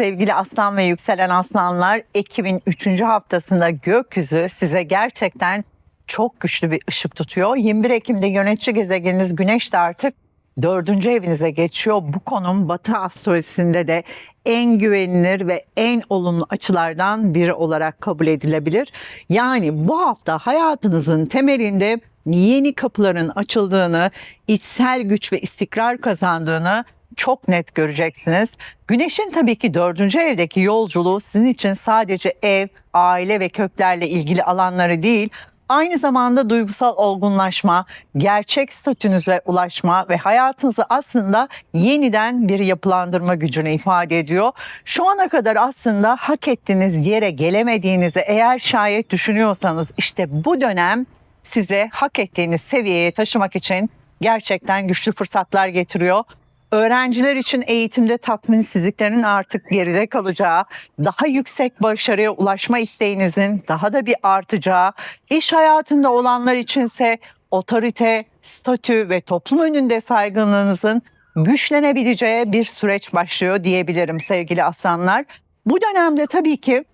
Sevgili aslan ve yükselen aslanlar, Ekim'in 3. haftasında gökyüzü size gerçekten çok güçlü bir ışık tutuyor. 21 Ekim'de yönetici gezegeniniz Güneş de artık dördüncü evinize geçiyor. Bu konum Batı astrolojisinde de en güvenilir ve en olumlu açılardan biri olarak kabul edilebilir. Yani bu hafta hayatınızın temelinde yeni kapıların açıldığını, içsel güç ve istikrar kazandığını çok net göreceksiniz. Güneşin tabii ki dördüncü evdeki yolculuğu sizin için sadece ev, aile ve köklerle ilgili alanları değil, aynı zamanda duygusal olgunlaşma, gerçek statünüze ulaşma ve hayatınızı aslında yeniden bir yapılandırma gücünü ifade ediyor. Şu ana kadar aslında hak ettiğiniz yere gelemediğinizi eğer şayet düşünüyorsanız işte bu dönem size hak ettiğiniz seviyeye taşımak için gerçekten güçlü fırsatlar getiriyor. Öğrenciler için eğitimde tatminsizliklerin artık geride kalacağı, daha yüksek başarıya ulaşma isteğinizin daha da bir artacağı, iş hayatında olanlar içinse otorite, statü ve toplum önünde saygınlığınızın güçlenebileceği bir süreç başlıyor diyebilirim sevgili aslanlar. Bu dönemde tabii ki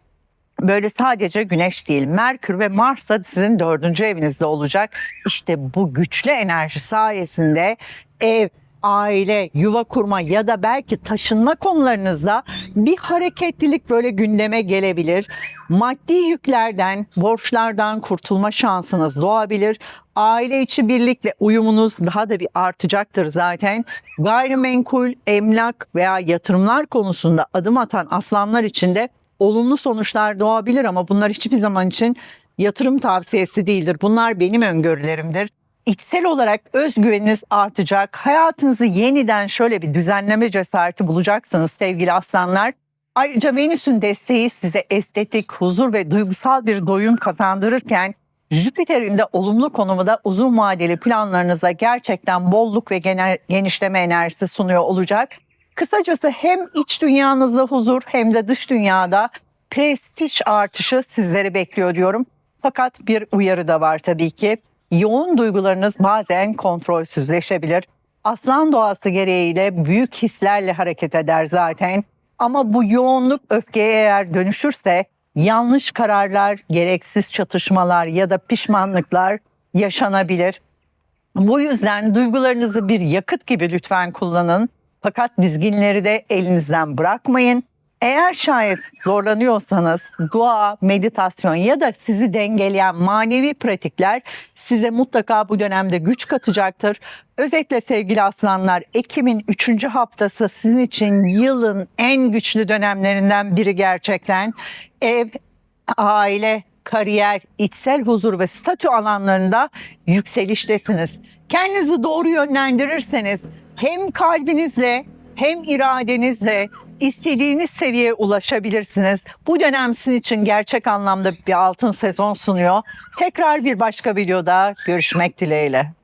böyle sadece Güneş değil, Merkür ve Mars da sizin dördüncü evinizde olacak. İşte bu güçlü enerji sayesinde ev, aile, yuva kurma ya da belki taşınma konularınızda bir hareketlilik böyle gündeme gelebilir. Maddi yüklerden, borçlardan kurtulma şansınız doğabilir. Aile içi birlik ve uyumunuz daha da bir artacaktır zaten. Gayrimenkul, emlak veya yatırımlar konusunda adım atan aslanlar için de olumlu sonuçlar doğabilir ama bunlar hiçbir zaman için yatırım tavsiyesi değildir. Bunlar benim öngörülerimdir. İçsel olarak özgüveniniz artacak. Hayatınızı yeniden şöyle bir düzenleme cesareti bulacaksınız sevgili aslanlar. Ayrıca Venüs'ün desteği size estetik, huzur ve duygusal bir doyum kazandırırken Jüpiter'in de olumlu konumu da uzun vadeli planlarınıza gerçekten bolluk ve genişleme enerjisi sunuyor olacak. Kısacası hem iç dünyanızda huzur hem de dış dünyada prestij artışı sizleri bekliyor diyorum. Fakat bir uyarı da var tabii ki. Yoğun duygularınız bazen kontrolsüzleşebilir. Aslan doğası gereğiyle büyük hislerle hareket eder zaten. Ama bu yoğunluk öfkeye eğer dönüşürse yanlış kararlar, gereksiz çatışmalar ya da pişmanlıklar yaşanabilir. Bu yüzden duygularınızı bir yakıt gibi lütfen kullanın. Fakat dizginleri de elinizden bırakmayın. Eğer şayet zorlanıyorsanız dua, meditasyon ya da sizi dengeleyen manevi pratikler size mutlaka bu dönemde güç katacaktır. Özetle sevgili aslanlar Ekim'in 3. haftası sizin için yılın en güçlü dönemlerinden biri gerçekten. Ev, aile, kariyer, içsel huzur ve statü alanlarında yükseliştesiniz. Kendinizi doğru yönlendirirseniz hem kalbinizle hem iradenizle istediğiniz seviyeye ulaşabilirsiniz. Bu dönem sizin için gerçek anlamda bir altın sezon sunuyor. Tekrar bir başka videoda görüşmek dileğiyle.